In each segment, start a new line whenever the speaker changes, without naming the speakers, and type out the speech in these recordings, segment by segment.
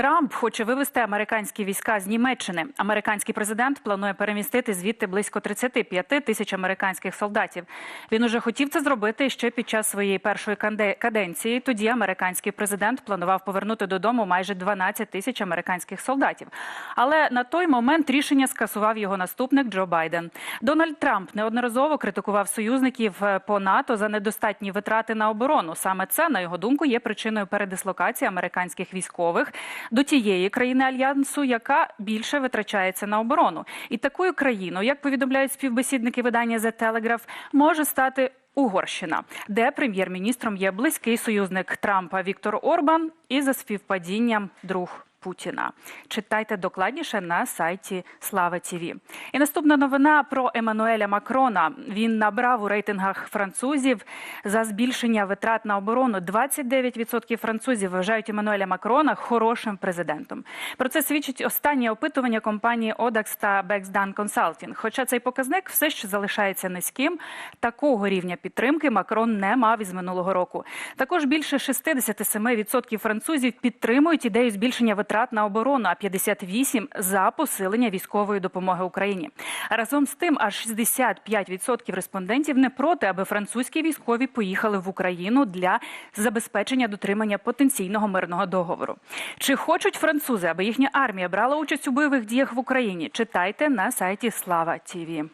Трамп хоче вивести американські війська з Німеччини. Американський президент планує перемістити звідти близько 35 тисяч американських солдатів. Він уже хотів це зробити ще під час своєї першої каденції. Тоді американський президент планував повернути додому майже 12 тисяч американських солдатів. Але на той момент рішення скасував його наступник Джо Байден. Дональд Трамп неодноразово критикував союзників е, по НАТО за недостатні витрати на оборону. Саме це, на його думку, є причиною передислокації американських військових до тієї країни альянсу, яка більше витрачається на оборону. І такою країною, як повідомляють співбесідники видання The Telegraph, може стати. Угорщина, де прем'єр-міністром є близький союзник Трампа Віктор Орбан і за співпадінням друг Путіна. Читайте докладніше на сайті Слава ТІВІ. І наступна новина про Еммануеля Макрона. Він набрав у рейтингах французів за збільшення витрат на оборону. 29% французів вважають Еммануеля Макрона хорошим президентом. Про це свідчить останнє опитування компанії Odax та Bexdan Consulting. Хоча цей показник все ще залишається низьким, такого рівня підтримки Макрон не мав із минулого року. Також більше 67% французів підтримують ідею збільшення витрат на оборону, а 58% – за посилення військової допомоги Україні. Разом з тим, аж 65% респондентів не проти, аби французькі військові поїхали в Україну для забезпечення дотримання потенційного мирного договору. Чи хочуть французи, аби їхня армія брала участь у бойових діях в Україні? Читайте на сайті Слава Тіві.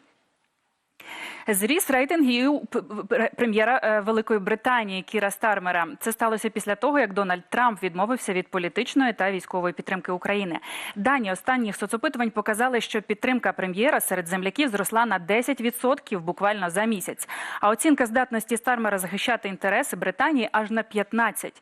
Зріс рейтингів прем'єра е, Великої Британії Кіра Стармера. Це сталося після того, як Дональд Трамп відмовився від політичної та військової підтримки України. Дані останніх соцопитувань показали, що підтримка прем'єра серед земляків зросла на 10% буквально за місяць. А оцінка здатності Стармера захищати інтереси Британії аж на 15%.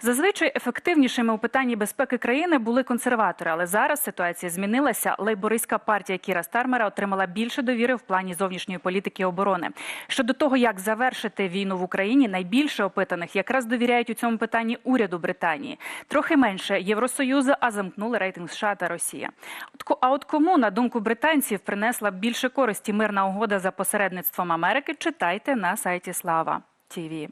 Зазвичай ефективнішими у питанні безпеки країни були консерватори, але зараз ситуація змінилася. Лейбористська партія Кіра Стармера отримала більше довіри в плані зовнішньої політики оборони. Щодо того, як завершити війну в Україні, найбільше опитаних якраз довіряють у цьому питанні уряду Британії. Трохи менше Євросоюзу, а замкнули рейтинг США та Росія. А от кому, на думку британців, принесла більше користі мирна угода за посередництвом Америки, читайте на сайті Слава ТІВІ.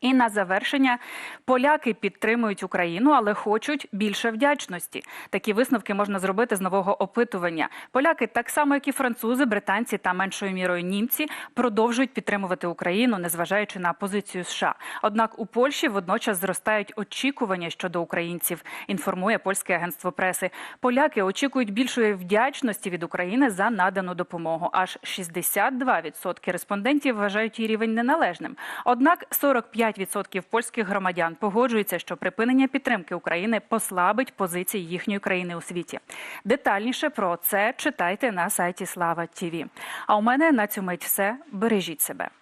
І на завершення поляки підтримують Україну, але хочуть більше вдячності. Такі висновки можна зробити з нового опитування. Поляки, так само як і французи, британці та меншою мірою німці, продовжують підтримувати Україну, незважаючи на позицію США. Однак у Польщі водночас зростають очікування щодо українців. Інформує польське агентство преси. Поляки очікують більшої вдячності від України за надану допомогу. Аж 62% респондентів вважають її рівень неналежним. Однак 45% польських громадян погоджуються, що припинення підтримки України послабить позиції їхньої країни у світі. Детальніше про це читайте на сайті Слава ТІВІ. А у мене на цю мить все. Бережіть себе.